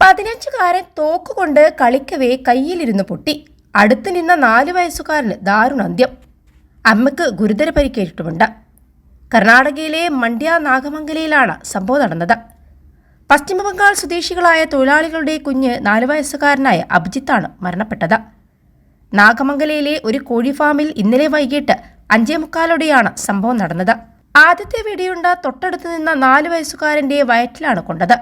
പതിനഞ്ചുകാരൻ തോക്കുകൊണ്ട് കളിക്കവേ കയ്യിലിരുന്ന് പൊട്ടി. അടുത്ത് നിന്ന നാല് വയസ്സുകാരന് ദാരുണാന്ത്യം. അമ്മയ്ക്ക് ഗുരുതര പരിക്കേറ്റിട്ടുമുണ്ട്. കർണാടകയിലെ മണ്ഡ്യ നാഗമംഗലയിലാണ് സംഭവം നടന്നത്. പശ്ചിമബംഗാൾ സ്വദേശികളായ തൊഴിലാളികളുടെ കുഞ്ഞ് നാല് വയസ്സുകാരനായ അഭിജിത്താണ് മരണപ്പെട്ടത്. നാഗമംഗലയിലെ ഒരു കോഴി ഫാമിൽ ഇന്നലെ വൈകിട്ട് അഞ്ചേ മുക്കാലോടെയാണ് സംഭവം നടന്നത്. ആദ്യത്തെ വെടിയുണ്ട തൊട്ടടുത്ത് നിന്ന നാല് വയസ്സുകാരന്റെ വയറ്റിലാണ് കൊണ്ടത്.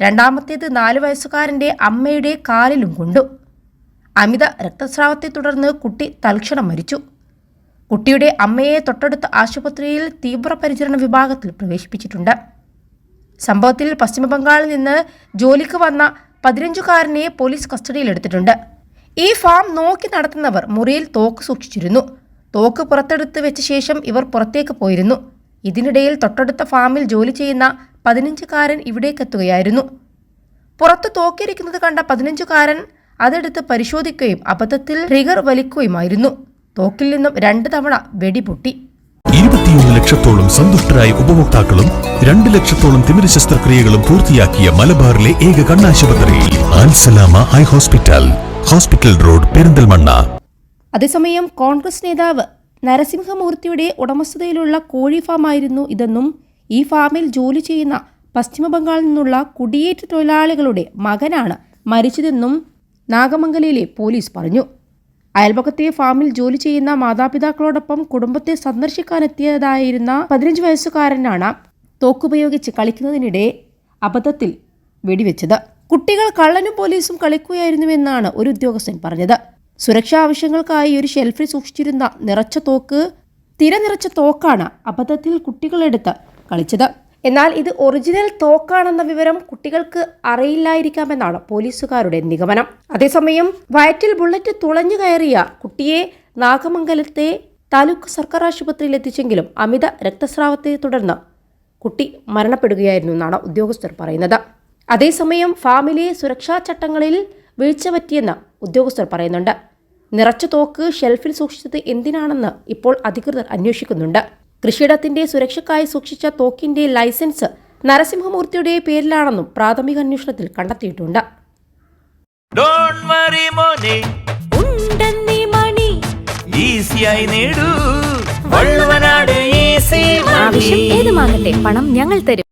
രണ്ടാമത്തേത് നാല് വയസ്സുകാരന്റെ അമ്മയുടെ കാലിലും കൊണ്ടു. അമിത രക്തസ്രാവത്തെ തുടർന്ന് കുട്ടി തൽക്ഷണം മരിച്ചു. കുട്ടിയുടെ അമ്മയെ തൊട്ടടുത്ത ആശുപത്രിയിൽ തീവ്രപരിചരണ വിഭാഗത്തിൽ പ്രവേശിപ്പിച്ചിട്ടുണ്ട്. സംഭവത്തിൽ പശ്ചിമബംഗാളിൽ നിന്ന് ജോലിക്ക് വന്ന പതിനഞ്ചുകാരനെ പോലീസ് കസ്റ്റഡിയിലെടുത്തിട്ടുണ്ട്. ഈ ഫാം നോക്കി നടത്തുന്നവർ മുറിയിൽ തോക്ക് സൂക്ഷിച്ചിരുന്നു. തോക്ക് പുറത്തെടുത്ത് വെച്ച ശേഷം ഇവർ പുറത്തേക്ക് പോയിരുന്നു. ഇതിനിടയിൽ തൊട്ടടുത്ത ഫാമിൽ ജോലി ചെയ്യുന്ന പതിനഞ്ചുകാരൻ ഇവിടേക്കെത്തുകയായിരുന്നു. പുറത്ത് തോക്കിയിരിക്കുന്നത് കണ്ട പതിനഞ്ചുകാരൻ അതെടുത്ത് പരിശോധിക്കുകയും അബദ്ധത്തിൽ ട്രിഗർ വലിക്കുകയുമായിരുന്നു. തോക്കിൽ നിന്നും രണ്ട് തവണ വെടിപൊട്ടി. ഇരുപത്തിയൊന്ന് ലക്ഷത്തോളം സന്തുഷ്ടരായ ഉപഭോക്താക്കളും രണ്ട് ലക്ഷത്തോളം തിമിര ശസ്ത്രക്രിയകളും പൂർത്തിയാക്കിയ മലബാറിലെ ഏക കണ്ണാശുപത്രി Alsalama eye hospital hospital road Perinthalmanna. അതേസമയം കോൺഗ്രസ് നേതാവ് നരസിംഹമൂർത്തിയുടെ ഉടമസ്ഥതയിലുള്ള കോഴി ഫാമായിരുന്നു ഇതെന്നും ഈ ഫാമിൽ ജോലി ചെയ്യുന്ന പശ്ചിമ ബംഗാളിൽ നിന്നുള്ള കുടിയേറ്റ തൊഴിലാളികളുടെ മകനാണ് മരിച്ചതെന്നും നാഗമംഗലയിലെ പോലീസ് പറഞ്ഞു. അയൽപക്കത്തെ ഫാമിൽ ജോലി ചെയ്യുന്ന മാതാപിതാക്കളോടൊപ്പം കുടുംബത്തെ സന്ദർശിക്കാനെത്തിയതായിരുന്ന പതിനഞ്ച് വയസ്സുകാരനാണ് തോക്കുപയോഗിച്ച് കളിക്കുന്നതിനിടെ അബദ്ധത്തിൽ വെടിവെച്ചത്. കുട്ടികൾ കള്ളനും പോലീസും കളിക്കുകയായിരുന്നുവെന്നാണ് ഒരു ഉദ്യോഗസ്ഥൻ പറഞ്ഞത്. സുരക്ഷാ ആവശ്യങ്ങൾക്കായി ഒരു ഷെൽഫിൽ സൂക്ഷിച്ചിരുന്ന നിറച്ച തോക്ക് തിര നിറച്ച തോക്കാണ് അബദ്ധത്തിൽ കുട്ടികളെടുത്ത് കളിച്ചത്. എന്നാൽ ഇത് ഒറിജിനൽ തോക്കാണെന്ന വിവരം കുട്ടികൾക്ക് അറിയില്ലായിരിക്കാമെന്നാണ് പോലീസുകാരുടെ നിഗമനം. അതേസമയം വയറ്റിൽ ബുള്ളറ്റ് തുളഞ്ഞു കയറിയ കുട്ടിയെ നാഗമംഗലത്തെ താലൂക്ക് സർക്കാർ ആശുപത്രിയിൽ എത്തിച്ചെങ്കിലും അമിത രക്തസ്രാവത്തെ തുടർന്ന് കുട്ടി മരണപ്പെടുകയായിരുന്നു എന്നാണ് ഉദ്യോഗസ്ഥർ പറയുന്നത്. അതേസമയം ഫാമിലെ സുരക്ഷാ ചട്ടങ്ങളിൽ വീഴ്ച പറ്റിയെന്ന് ഉദ്യോഗസ്ഥർ പറയുന്നുണ്ട്. നിറച്ച തോക്ക് ഷെൽഫിൽ സൂക്ഷിച്ചത് എന്തിനാണെന്ന് ഇപ്പോൾ അധികൃതർ അന്വേഷിക്കുന്നുണ്ട്. കൃഷിയിടത്തിന്റെ സുരക്ഷയ്ക്കായി സൂക്ഷിച്ച തോക്കിന്റെ ലൈസൻസ് നരസിംഹമൂർത്തിയുടെ പേരിലാണെന്നും പ്രാഥമിക അന്വേഷണത്തിൽ കണ്ടെത്തിയിട്ടുണ്ട്. ഡോൺ വറി മോനെ. ഉണ്ടെന്നീ മണി. ഈസിയായി നേടൂ. വള്ളുവനാട് ഈസി ആവശ്യം ഏതുമാകട്ടെ പണം ഞങ്ങൾ തരും.